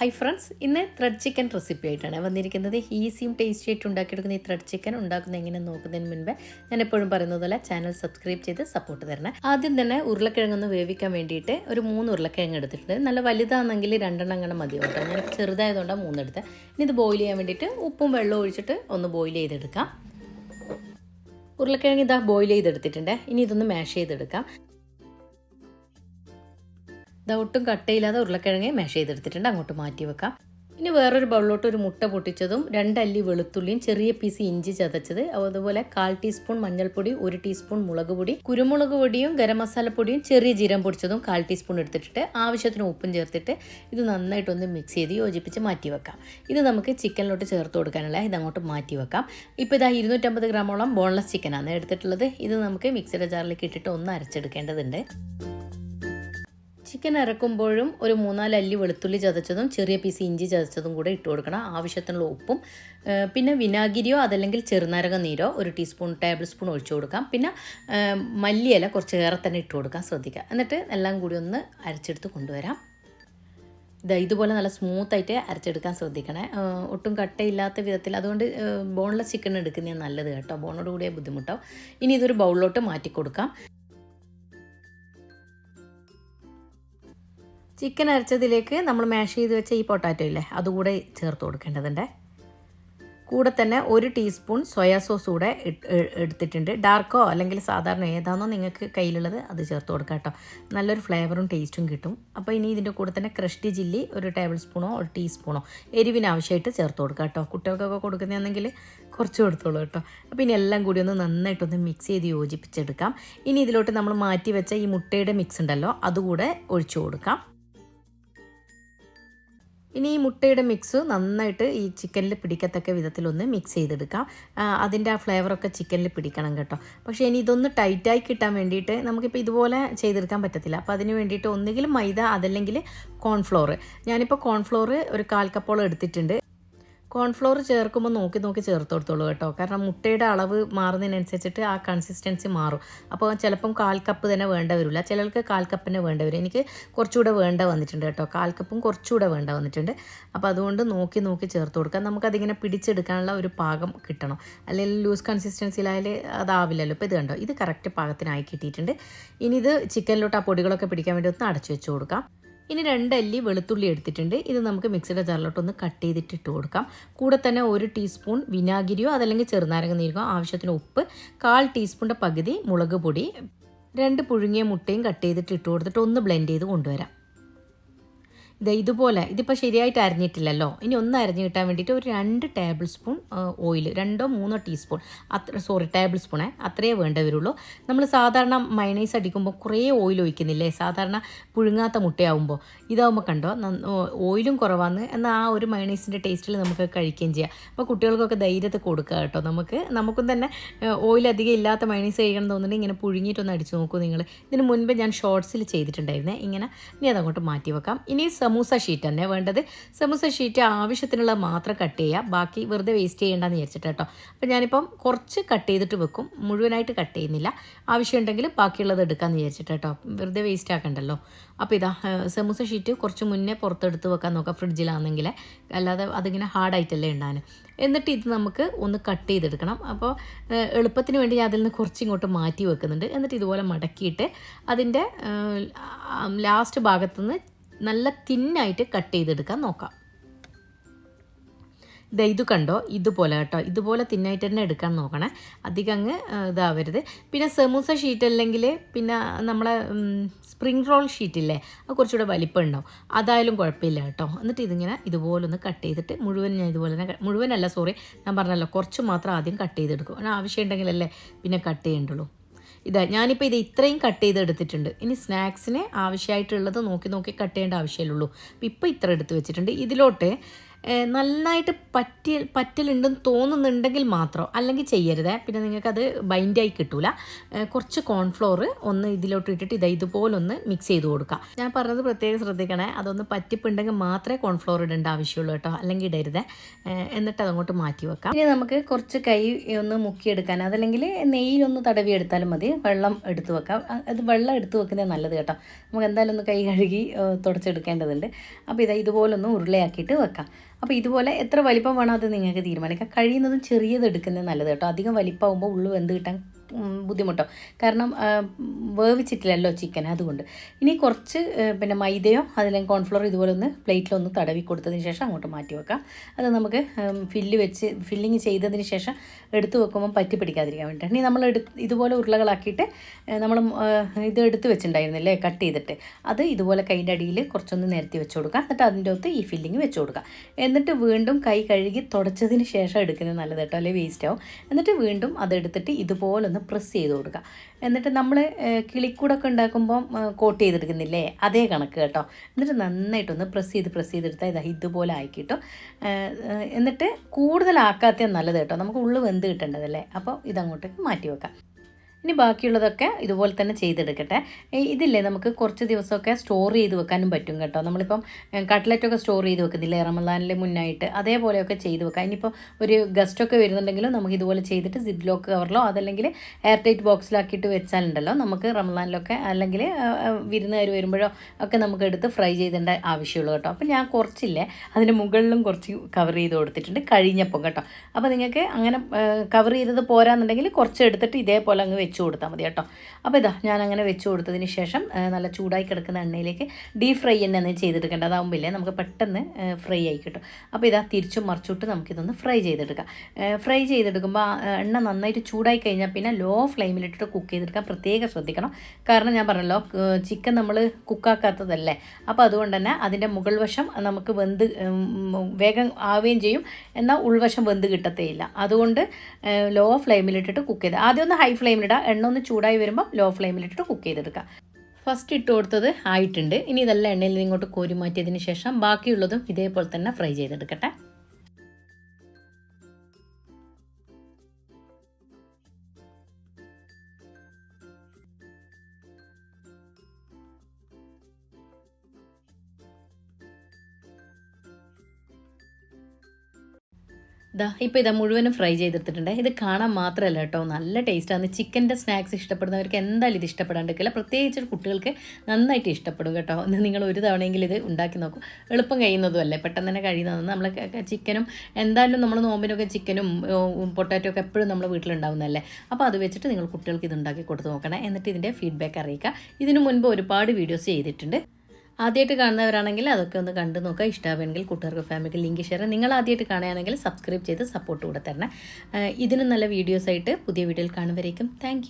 High friends ഇന്ന് thread chicken recipe ആയിട്ടാണ് വന്നിരിക്കുന്നത്. ഈസിയും ടേസ്റ്റി ആയിട്ട് ഉണ്ടാക്കിയെടുക്കുന്ന ഈ ത്രെഡ് ചിക്കൻ ഉണ്ടാക്കുന്ന എങ്ങനെ നോക്കുന്നതിന് മുൻപേ ഞാൻ എപ്പോഴും പറയുന്നത് പോലെ ചാനൽ സബ്സ്ക്രൈബ് ചെയ്ത് സപ്പോർട്ട് തരണം. ആദ്യം തന്നെ ഉരുളക്കിഴങ്ങൊന്ന് വേവിക്കാൻ വേണ്ടിയിട്ട് ഒരു മൂന്ന് ഉരുളക്കിഴങ്ങ് എടുത്തിട്ടുണ്ട്. നല്ല വലുതാണെങ്കിൽ രണ്ടെണ്ണം അങ്ങനെ മതി കേട്ടോ. ഞാൻ ചെറുതായതുകൊണ്ടാണ് മൂന്നെടുത്ത് ഇനി ഇത് ബോയിൽ ചെയ്യാൻ വേണ്ടിയിട്ട് ഉപ്പും വെള്ളവും ഒഴിച്ചിട്ട് ഒന്ന് ബോയിൽ ചെയ്തെടുക്കാം. ഉരുളക്കിഴങ്ങ് ഇതാ ബോയിൽ ചെയ്തെടുത്തിട്ടുണ്ട്. ഇനി ഇതൊന്ന് മാഷ് ചെയ്തെടുക്കാം. ഇതാ ഒട്ടും കട്ടയില്ലാതെ ഉരുളക്കിഴങ്ങ് മെഷ് ചെയ്തെടുത്തിട്ടുണ്ട്. അങ്ങോട്ട് മാറ്റി വെക്കാം. ഇനി വേറൊരു ബൗളിലോട്ട് ഒരു മുട്ട പൊട്ടിച്ചതും രണ്ടല്ലി വെളുത്തുള്ളിയും ചെറിയ പീസ് ഇഞ്ചി ചതച്ചത്. അതുപോലെ കാൽ ടീസ്പൂൺ മഞ്ഞൾപ്പൊടി ഒരു ടീസ്പൂൺ മുളക് പൊടി കുരുമുളക് പൊടിയും ഗരം മസാലപ്പൊടിയും ചെറിയ ജീരം പൊടിച്ചതും കാൽ ടീസ്പൂൺ എടുത്തിട്ടിട്ട് ആവശ്യത്തിന് ഉപ്പും ചേർത്തിട്ട് ഇത് നന്നായിട്ടൊന്ന് മിക്സ് ചെയ്ത് യോജിപ്പിച്ച് മാറ്റി വെക്കാം. ഇത് നമുക്ക് ചിക്കനിലോട്ട് ചേർത്ത് കൊടുക്കാനുള്ള ഇത് അങ്ങോട്ട് മാറ്റി വെക്കാം. ഇപ്പോൾ ഇതാ ഇരുന്നൂറ്റമ്പത് ഗ്രാമോളം ബോൺലെസ് ചിക്കനാണ് എടുത്തിട്ടുള്ളത്. ഇത് നമുക്ക് മിക്സിയുടെ ജാറിലേക്ക് ഇട്ടിട്ട് ഒന്ന് അരച്ചെടുക്കേണ്ടതുണ്ട്. ചിക്കൻ ഇറക്കുമ്പോഴും ഒരു മൂന്നാൽ അല്ലി വെളുത്തുള്ളി ചതച്ചതും ചെറിയ പീസ് ഇഞ്ചി ചതച്ചതും കൂടെ ഇട്ട് കൊടുക്കണം. ആവശ്യത്തിനുള്ള ഉപ്പും പിന്നെ വിനാഗിരിയോ അതല്ലെങ്കിൽ ചെറുനാരക നീരോ ഒരു ടീസ്പൂൺ ടേബിൾ സ്പൂൺ ഒഴിച്ചു കൊടുക്കാം. പിന്നെ മല്ലിയില കുറച്ച് ഏറെ തന്നെ ഇട്ട് കൊടുക്കാൻ ശ്രദ്ധിക്കുക. എന്നിട്ട് എല്ലാം കൂടി ഒന്ന് അരച്ചെടുത്ത് കൊണ്ടുവരാം. ഇതാ ഇതുപോലെ നല്ല സ്മൂത്തായിട്ട് അരച്ചെടുക്കാൻ ശ്രദ്ധിക്കണേ. ഒട്ടും കട്ടയില്ലാത്ത വിധത്തിൽ അതുകൊണ്ട് ബോൺലെസ് ചിക്കൻ എടുക്കുന്നതാണ് നല്ലത് കേട്ടോ. ബോണോട് കൂടിയ ബുദ്ധിമുട്ടോ ഇനി ഇതൊരു ബൗളിലോട്ട് മാറ്റി കൊടുക്കാം ചിക്കൻ അരച്ചതിലേക്ക് നമ്മൾ മാഷ് ചെയ്ത് വെച്ച ഈ പൊട്ടാറ്റോ ഇല്ലേ അതുകൂടെ ചേർത്ത് കൊടുക്കേണ്ടതുണ്ട്. കൂടെ തന്നെ ഒരു ടീസ്പൂൺ സോയാ സോസ് കൂടെ എടുത്തിട്ടുണ്ട്. ഡാർക്കോ അല്ലെങ്കിൽ സാധാരണ ഏതാണോ നിങ്ങൾക്ക് കയ്യിലുള്ളത് അത് ചേർത്ത് കൊടുക്കാം കേട്ടോ. നല്ലൊരു ഫ്ലേവറും ടേസ്റ്റും കിട്ടും. അപ്പോൾ ഇനി ഇതിന്റെ കൂടെ തന്നെ ക്രഷ്ഡ് ചില്ലി ഒരു ടേബിൾ സ്പൂണോ ഒരു ടീസ്പൂണോ എരിവിന് ആവശ്യമായിട്ട് ചേർത്ത് കൊടുക്കാം കേട്ടോ. കുട്ടികൾക്കൊക്കെ കൊടുക്കുന്നതാണെങ്കിൽ കുറച്ച് കൊടുത്തോളൂ കേട്ടോ. അപ്പോൾ ഇനി എല്ലാം കൂടി ഒന്ന് നന്നായിട്ടൊന്ന് മിക്സ് ചെയ്ത് യോജിപ്പിച്ചെടുക്കാം. ഇനി ഇതിലോട്ട് നമ്മൾ മാറ്റി വെച്ച ഈ മുട്ടയുടെ മിക്സ് ഉണ്ടല്ലോ അതുകൂടെ ഒഴിച്ചു കൊടുക്കാം. ഇനി ഈ മുട്ടയുടെ മിക്സ് നന്നായിട്ട് ഈ ചിക്കനിൽ പിടിക്കത്തക്ക വിധത്തിലൊന്ന് മിക്സ് ചെയ്തെടുക്കാം. അതിന്റെ ആ ഫ്ലേവറൊക്കെ ചിക്കനിൽ പിടിക്കണം കേട്ടോ. പക്ഷേ ഇനി ഇതൊന്ന് ടൈറ്റായി കിട്ടാൻ വേണ്ടിയിട്ട് നമുക്കിപ്പോൾ ഇതുപോലെ ചെയ്തെടുക്കാൻ പറ്റത്തില്ല. അപ്പോൾ അതിന് വേണ്ടിയിട്ട് ഒന്നുകിൽ മൈദ അതല്ലെങ്കിൽ കോൺഫ്ലോർ ഞാനിപ്പോൾ കോൺഫ്ലോർ ഒരു കാൽ കപ്പോളം എടുത്തിട്ടുണ്ട്. കോൺഫ്ലോർ ചേർക്കുമ്പോൾ നോക്കി നോക്കി ചേർത്ത് കൊടുത്തോളൂ കേട്ടോ. കാരണം മുട്ടയുടെ അളവ് മാറുന്നതിനനുസരിച്ചിട്ട് ആ കൺസിസ്റ്റൻസി മാറും. അപ്പോൾ ചിലപ്പം കാൽ കപ്പ് തന്നെ വേണ്ട വരില്ല. ചിലർക്ക് കാൽ കപ്പിന് വേണ്ട വരും. എനിക്ക് കുറച്ചുകൂടെ വേണ്ട വന്നിട്ടുണ്ട് കേട്ടോ. കാൽ കപ്പും കുറച്ചുകൂടെ വേണ്ട വന്നിട്ടുണ്ട്. അപ്പോൾ അതുകൊണ്ട് നോക്കി നോക്കി ചേർത്ത് കൊടുക്കാം നമുക്കതിങ്ങനെ പിടിച്ചെടുക്കാനുള്ള ഒരു പാകം കിട്ടണം. അല്ലെങ്കിൽ ലൂസ് കൺസിസ്റ്റൻസിയിലായാൽ അതാവില്ലല്ലോ. ഇപ്പോൾ ഇത് കണ്ടോ? ഇത് കറക്റ്റ് പാകത്തിനായി കിട്ടിയിട്ടുണ്ട്. ഇനി ഇത് ചിക്കനിലോട്ട് ആ പൊടികളൊക്കെ പിടിക്കാൻ വേണ്ടി ഒന്ന് അടച്ചു വെച്ച് കൊടുക്കാം. ഇനി രണ്ടല്ലി വെളുത്തുള്ളി എടുത്തിട്ടുണ്ട്. ഇത് നമുക്ക് മിക്സിയുടെ ജാറിലോട്ട് ഒന്ന് കട്ട് ചെയ്തിട്ട് ഇട്ട് കൊടുക്കാം. കൂടെ തന്നെ ഒരു ടീസ്പൂൺ വിനാഗിരിയോ അതല്ലെങ്കിൽ ചെറുനാരങ്ങ നീരുകയോ ആവശ്യത്തിന് ഉപ്പ് കാൽ ടീസ്പൂണിന്റെ പകുതി മുളക് പൊടി രണ്ട് പുഴുങ്ങിയ മുട്ടയും കട്ട് ചെയ്തിട്ട് ഇട്ട് കൊടുത്തിട്ട് ഒന്ന് ബ്ലെൻഡ് ചെയ്ത് കൊണ്ടുവരാം. ഇത് ഇതുപോലെ ഇതിപ്പോൾ ശരിയായിട്ട് അരിഞ്ഞിട്ടില്ലല്ലോ. ഇനി ഒന്ന് അരിഞ്ഞ് കിട്ടാൻ വേണ്ടിയിട്ട് ഒരു രണ്ട് ടേബിൾ സ്പൂൺ ഓയിൽ രണ്ടോ മൂന്നോ ടീസ്പൂൺ അത്ര സോറി ടേബിൾ സ്പൂണേ അത്രയേ വേണ്ട വരുള്ളൂ. നമ്മൾ സാധാരണ മയണൈസ് അടിക്കുമ്പോൾ കുറേ ഓയിൽ ഒഴിക്കുന്നില്ലേ? സാധാരണ പുഴുങ്ങാത്ത മുട്ടയാവുമ്പോൾ ഇതാവുമ്പോൾ കണ്ടോ ഓയിലും കുറവാന്ന്. എന്നാൽ ആ ഒരു മയണൈസിന്റെ ടേസ്റ്റിൽ നമുക്ക് കഴിക്കുകയും ചെയ്യാം. അപ്പോൾ കുട്ടികൾക്കൊക്കെ ധൈര്യത്തിൽ കൊടുക്കുക കേട്ടോ നമുക്ക്. നമുക്കും തന്നെ ഓയിൽ അധികം ഇല്ലാത്ത മയണൈസ് കഴിക്കണം തോന്നുന്നുണ്ടെങ്കിൽ ഇങ്ങനെ പുഴുങ്ങിയിട്ടൊന്ന് അടിച്ച് നോക്കൂ നിങ്ങൾ ഇതിന് മുൻപ് ഞാൻ ഷോർട്സിൽ ചെയ്തിട്ടുണ്ടായിരുന്നേ. ഇങ്ങനെ ഇനി അതങ്ങോട്ട് മാറ്റി വെക്കാം. ഇനി സമൂസ ഷീറ്റ് തന്നെ വേണ്ടത്. സമൂസ ഷീറ്റ് ആവശ്യത്തിനുള്ള മാത്രം കട്ട് ചെയ്യുക ബാക്കി വെറുതെ വേസ്റ്റ് ചെയ്യേണ്ടെന്ന് വിചാരിച്ചിട്ട് കേട്ടോ അപ്പോൾ ഞാനിപ്പം കുറച്ച് കട്ട് ചെയ്തിട്ട് വെക്കും. മുഴുവനായിട്ട് കട്ട് ചെയ്യുന്നില്ല. ആവശ്യമുണ്ടെങ്കിൽ ബാക്കിയുള്ളത് എടുക്കാമെന്ന് വിചാരിച്ചിട്ട് കേട്ടോ വെറുതെ വേസ്റ്റ് ആക്കണ്ടല്ലോ. അപ്പോൾ ഇതാ സമൂസ ഷീറ്റ് കുറച്ച് മുന്നേ പുറത്തെടുത്ത് വെക്കാൻ നോക്കാം ഫ്രിഡ്ജിലാണെങ്കിൽ അല്ലാതെ അതിങ്ങനെ ഹാർഡായിട്ടല്ലേ ഉണ്ടാകാൻ എന്നിട്ട് ഇത് നമുക്ക് ഒന്ന് കട്ട് ചെയ്തെടുക്കണം. അപ്പോൾ എളുപ്പത്തിന് വേണ്ടി ഞാൻ അതിൽ നിന്ന് കുറച്ച് ഇങ്ങോട്ട് മാറ്റി വെക്കുന്നുണ്ട്. എന്നിട്ട് ഇതുപോലെ മടക്കിയിട്ട് അതിന്റെ ലാസ്റ്റ് ഭാഗത്തുനിന്ന് നല്ല തിന്നായിട്ട് കട്ട് ചെയ്തെടുക്കാൻ നോക്കാം. ദേ ഇത് കണ്ടോ? ഇതുപോലെ കേട്ടോ. ഇതുപോലെ തിന്നായിട്ട് തന്നെ എടുക്കാൻ നോക്കണേ. അധികം അങ്ങ് ഇതാവരുത്. പിന്നെ സമൂസ ഷീറ്റ് അല്ലെങ്കിൽ പിന്നെ നമ്മളെ സ്പ്രിംഗ് റോൾ ഷീറ്റ് ഇല്ലേ? അത് കുറച്ചുകൂടെ വലിപ്പം ഉണ്ടാവും അതായാലും കുഴപ്പമില്ല കേട്ടോ. എന്നിട്ട് ഇതിങ്ങനെ ഇതുപോലെ ഒന്ന് കട്ട് ചെയ്തിട്ട് മുഴുവൻ ഞാൻ ഇതുപോലെ തന്നെ മുഴുവനല്ല സോറി ഞാൻ പറഞ്ഞല്ലോ കുറച്ച് മാത്രം ആദ്യം കട്ട് ചെയ്തെടുക്കും. ആവശ്യമുണ്ടെങ്കിലല്ലേ പിന്നെ കട്ട് ചെയ്യേണ്ടുള്ളൂ. ഇതാ ഞാനിപ്പോൾ ഇത് ഇത്രയും കട്ട് ചെയ്ത് എടുത്തിട്ടുണ്ട്. ഇനി സ്നാക്സിന് ആവശ്യമായിട്ടുള്ളത് നോക്കി നോക്കി കട്ട് ചെയ്യേണ്ട ആവശ്യമില്ലുള്ളൂ അപ്പോൾ ഇപ്പോൾ ഇത്ര എടുത്ത് വെച്ചിട്ടുണ്ട്. ഇതിലോട്ട് നന്നായിട്ട് പറ്റി പറ്റലുണ്ടെന്ന് തോന്നുന്നുണ്ടെങ്കിൽ മാത്രം അല്ലെങ്കിൽ ചെയ്യരുതേ. പിന്നെ നിങ്ങൾക്കത് ബൈൻഡായി കിട്ടൂല. കുറച്ച് കോൺഫ്ലോർ ഒന്ന് ഇതിലോട്ട് ഇട്ടിട്ട് ഇതാ ഇതുപോലൊന്ന് മിക്സ് ചെയ്ത് കൊടുക്കുക ഞാൻ പറഞ്ഞത് പ്രത്യേകം ശ്രദ്ധിക്കണേ. അതൊന്ന് പറ്റിപ്പുണ്ടെങ്കിൽ മാത്രമേ കോൺഫ്ലോർ ഇടേണ്ട ആവശ്യമുള്ളൂ കേട്ടോ. അല്ലെങ്കിൽ ഇടരുതേ. എന്നിട്ട് അതങ്ങോട്ട് മാറ്റി വെക്കാം. ഇനി നമുക്ക് കുറച്ച് കൈ ഒന്ന് മുക്കിയെടുക്കാൻ അതല്ലെങ്കിൽ നെയ്യിലൊന്ന് തടവി എടുത്താലും മതി. വെള്ളം എടുത്തു വെക്കാം. അത് വെള്ളം എടുത്തു വെക്കുന്നത് നല്ലത് കേട്ടോ. നമുക്ക് എന്തായാലും ഒന്ന് കൈ കഴുകി തുടച്ചെടുക്കേണ്ടതുണ്ട്. അപ്പോൾ ഇതാ ഇതുപോലൊന്ന് ഉരുളയാക്കിയിട്ട് വെക്കാം. അപ്പോൾ ഇതുപോലെ എത്ര വലിപ്പം വേണം അത് നിങ്ങൾക്ക് തീരുമാനിക്കാം. കഴിയുന്നതും ചെറിയത് എടുക്കുന്നത് നല്ലത് കേട്ടോ. അധികം വലിപ്പമാകുമ്പോൾ ഉള്ളു വെന്ത് കിട്ടാൻ ബുദ്ധിമുട്ടോ. കാരണം വേവിച്ചിട്ടില്ലല്ലോ ചിക്കൻ അതുകൊണ്ട്. ഇനി കുറച്ച് പിന്നെ മൈദയോ അതിലേക്ക് കോൺഫ്ലോർ ഇതുപോലെ ഒന്ന് പ്ലേറ്റിലൊന്ന് തടവി കൊടുത്തതിന് ശേഷം അങ്ങോട്ട് മാറ്റി വെക്കാം. അത് നമുക്ക് ഫില്ല് വെച്ച് ഫില്ലിങ് ചെയ്തതിന് ശേഷം എടുത്തു വെക്കുമ്പോൾ പറ്റി പിടിക്കാതിരിക്കാൻ വേണ്ടിയിട്ട് ഇനി നമ്മൾ എടുത്ത് ഇതുപോലെ ഉരുളകളാക്കിയിട്ട് നമ്മൾ ഇത് എടുത്ത് വെച്ചിട്ടുണ്ടായിരുന്നില്ലേ കട്ട് ചെയ്തിട്ട്. അത് ഇതുപോലെ കൈന്റെ അടിയിൽ കുറച്ചൊന്ന് നിരത്തി വെച്ച് കൊടുക്കുക എന്നിട്ട് അതിന്റെ അകത്ത് ഈ ഫില്ലിങ് വെച്ച് കൊടുക്കുക എന്നിട്ട് വീണ്ടും കൈ കഴുകി തുടച്ചതിന് ശേഷം എടുക്കുന്നത് നല്ലത് കേട്ടോ അല്ലെങ്കിൽ വേസ്റ്റ് ആവും. എന്നിട്ട് വീണ്ടും അതെടുത്തിട്ട് ഇതുപോലൊന്ന് പ്രസ് ചെയ്ത് കൊടുക്കുക. എന്നിട്ട് നമ്മൾ കിളിക്കൂടൊക്കെ ഉണ്ടാക്കുമ്പം കോട്ട് ചെയ്തെടുക്കുന്നില്ലേ? അതേ കണക്ക് കേട്ടോ. എന്നിട്ട് നന്നായിട്ടൊന്ന് പ്രസ് ചെയ്ത് പ്രസ് ചെയ്തെടുത്താൽ ഇതാ ഇതുപോലെ ആക്കിയിട്ടു എന്നിട്ട് കൂടുതലാക്കാത്ത നല്ലത് കേട്ടോ. നമുക്ക് ഉള്ളു വെന്ത് കിട്ടേണ്ടതല്ലേ? അപ്പോൾ ഇതങ്ങോട്ടേക്ക് മാറ്റി വെക്കാം. ഇനി ബാക്കിയുള്ളതൊക്കെ ഇതുപോലെ തന്നെ ചെയ്തെടുക്കട്ടെ. ഇതില്ലേ നമുക്ക് കുറച്ച് ദിവസമൊക്കെ സ്റ്റോർ ചെയ്ത് വെക്കാനും പറ്റും കേട്ടോ. നമ്മളിപ്പം കട്ട്ലറ്റൊക്കെ സ്റ്റോർ ചെയ്ത് വെക്കുന്നില്ലേ? റമദാനിലെ മുന്നായിട്ട് അതേപോലെയൊക്കെ ചെയ്ത് വെക്കാം. ഇനിയിപ്പോൾ ഒരു ഗസ്റ്റൊക്കെ വരുന്നുണ്ടെങ്കിലും നമുക്ക് ഇതുപോലെ ചെയ്തിട്ട് സിഡ് ലോക്ക് കവറിലോ അതല്ലെങ്കിൽ എയർ ടൈറ്റ് ബോക്സിലാക്കിയിട്ട് വെച്ചാലുണ്ടല്ലോ. നമുക്ക് റമദാനിലൊക്കെ അല്ലെങ്കിൽ വിരുന്നുകാർ വരുമ്പോഴോ ഒക്കെ നമുക്ക് എടുത്ത് ഫ്രൈ ചെയ്തേണ്ട ആവശ്യമുള്ളൂ കേട്ടോ. അപ്പോൾ ഞാൻ കുറച്ചില്ലേ അതിന് മുകളിലും കുറച്ച് കവർ ചെയ്ത് കൊടുത്തിട്ടുണ്ട് കഴിഞ്ഞപ്പം കേട്ടോ. അപ്പോൾ നിങ്ങൾക്ക് അങ്ങനെ കവർ ചെയ്തത് പോരാന്നുണ്ടെങ്കിൽ കുറച്ച് എടുത്തിട്ട് ഇതേപോലെ അങ്ങ് വെച്ച് കൊടുത്താൽ മതി കേട്ടോ. അപ്പോൾ ഇതാ ഞാൻ അങ്ങനെ വെച്ച് കൊടുത്തതിന് ശേഷം നല്ല ചൂടായി കിടക്കുന്ന എണ്ണയിലേക്ക് ഡീപ് ഫ്രൈ തന്നെ ചെയ്തെടുക്കേണ്ട അതാകുമ്പില്ലേ നമുക്ക് പെട്ടെന്ന് ഫ്രൈ ആയി കിട്ടും. അപ്പോൾ ഇതാ തിരിച്ചും മറിച്ചിട്ട് നമുക്കിതൊന്ന് ഫ്രൈ ചെയ്തെടുക്കാം. ഫ്രൈ ചെയ്തെടുക്കുമ്പോൾ എണ്ണ നന്നായിട്ട് ചൂടായി കഴിഞ്ഞാൽ പിന്നെ ലോ ഫ്ലെയിമിലിട്ടിട്ട് കുക്ക് ചെയ്തെടുക്കാൻ പ്രത്യേകം ശ്രദ്ധിക്കണം. കാരണം ഞാൻ പറഞ്ഞല്ലോ ചിക്കൻ നമ്മൾ കുക്കാക്കാത്തതല്ലേ അപ്പോൾ അതുകൊണ്ട് തന്നെ അതിന്റെ മുകൾ വശം നമുക്ക് വെന്ത് വേഗം ആവുകയും ചെയ്യും. എന്നാൽ ഉൾവശം വെന്ത് കിട്ടത്തേയില്ല. അതുകൊണ്ട് ലോ ഫ്ലെയിമിലിട്ടിട്ട് കുക്ക് ചെയ്ത് ആദ്യം ഒന്ന് ഹൈ ഫ്ലെയിമിലിടുക എണ്ണ ഒന്ന് ചൂടായി വരുമ്പോൾ ലോ ഫ്ലെയിമിലിട്ടിട്ട് കുക്ക് ചെയ്തെടുക്കുക ഫസ്റ്റ് ഇട്ട് കൊടുത്തത് ആയിട്ടുണ്ട്. ഇനി ഇതെല്ലാം എണ്ണയിൽ ഇങ്ങോട്ട് കോരി മാറ്റിയതിന് ശേഷം ബാക്കിയുള്ളതും ഇതേപോലെ തന്നെ ഫ്രൈ ചെയ്തെടുക്കട്ടെ. ദാ ഇപ്പോൾ ഇതാ മുഴുവനും ഫ്രൈ ചെയ്തെടുത്തിട്ടുണ്ട്. ഇത് കാണാൻ മാത്രമല്ല കേട്ടോ. നല്ല ടേസ്റ്റാണ് ചിക്കന്റെ സ്നാക്സ് ഇഷ്ടപ്പെടുന്നവർക്ക് എന്തായാലും ഇത് ഇഷ്ടപ്പെടാണ്ടിരിക്കില്ല. പ്രത്യേകിച്ച് കുട്ടികൾക്ക് നന്നായിട്ട് ഇഷ്ടപ്പെടും കേട്ടോ. ഒന്ന് നിങ്ങൾ ഒരു തവണയെങ്കിലും ഇത് ഉണ്ടാക്കി നോക്കും. എളുപ്പം കഴിയുന്നതും അല്ലേ പെട്ടെന്ന് തന്നെ കഴിയുന്നതെന്ന് നമ്മൾ ചിക്കനും എന്തായാലും നമ്മൾ നോമ്പിനൊക്കെ ചിക്കനും പൊട്ടാറ്റോ ഒക്കെ എപ്പോഴും നമ്മൾ വീട്ടിലുണ്ടാവുന്നതല്ലേ. അപ്പോൾ അത് വെച്ചിട്ട് നിങ്ങൾ കുട്ടികൾക്ക് ഇത് ഉണ്ടാക്കി കൊടുത്ത് നോക്കണം. എന്നിട്ട് ഇതിന്റെ ഫീഡ്ബാക്ക് അറിയിക്കുക. ഇതിനു മുൻപ് ഒരുപാട് വീഡിയോസ് ചെയ്തിട്ടുണ്ട്. ആദ്യമായിട്ട് കാണുന്നവരാണെങ്കിൽ അതൊക്കെ ഒന്ന് കണ്ടു നോക്കുക. ഇഷ്ടമാവുമെങ്കിൽ കൂട്ടുകാർക്ക് ഫാമിലിക്ക് ലിങ്ക് ഷെയർ നിങ്ങൾ ആദ്യമായിട്ട് കാണുകയാണെങ്കിൽ സബ്സ്ക്രൈബ് ചെയ്ത് സപ്പോർട്ട് കൂടെ തരണം. ഇതിനും നല്ല വീഡിയോസായിട്ട് പുതിയ വീഡിയോയിൽ കാണുമ്പോഴേക്കും താങ്ക്